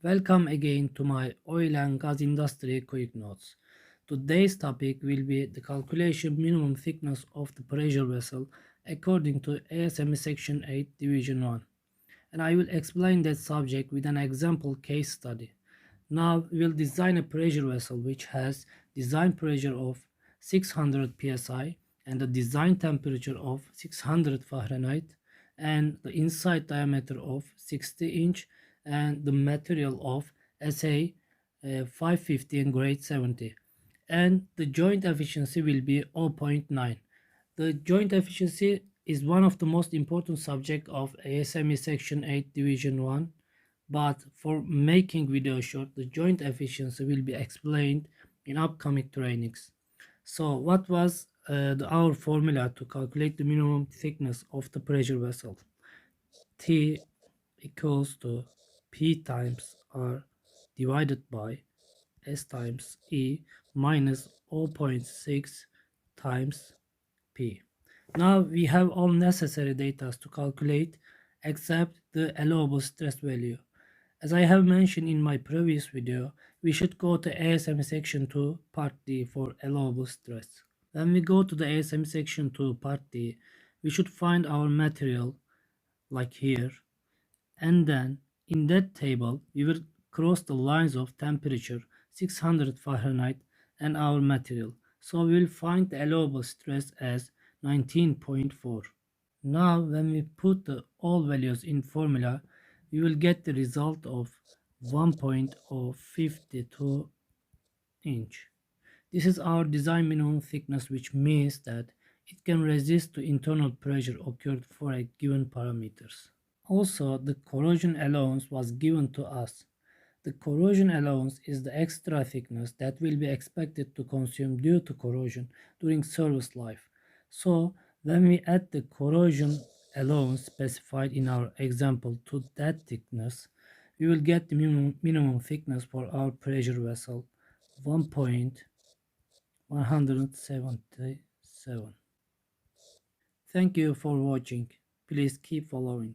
Welcome again to my oil and gas industry quick notes. Today's topic will be the calculation minimum thickness of the pressure vessel according to ASME section 8 division 1 and I will explain that subject with an example case study. Now we will design a pressure vessel which has design pressure of 600 psi and a design temperature of 600 Fahrenheit and the inside diameter of 60 inch and the material of SA uh, 550 and grade 70 and the joint efficiency will be 0.9 the joint efficiency is one of the most important subject of ASME section 8 division 1 but for making video short the joint efficiency will be explained in upcoming trainings. So what was uh, the, our formula to calculate the minimum thickness of the pressure vessel? T equals to P times R divided by S times E minus 0.6 times P. Now we have all necessary data to calculate except the allowable stress value. As I have mentioned in my previous video, we should go to ASM section 2 part D for allowable stress. When we go to the ASM section 2 part D, we should find our material like here and then in that table, we will cross the lines of temperature 600 Fahrenheit and our material. So we will find the allowable stress as 19.4. Now when we put the all values in formula, we will get the result of 1.052 inch. This is our design minimum thickness which means that it can resist to internal pressure occurred for a given parameters. Also, the corrosion allowance was given to us. The corrosion allowance is the extra thickness that will be expected to consume due to corrosion during service life. So, when we add the corrosion allowance specified in our example to that thickness, we will get the minimum, minimum thickness for our pressure vessel 1.177. Thank you for watching. Please keep following.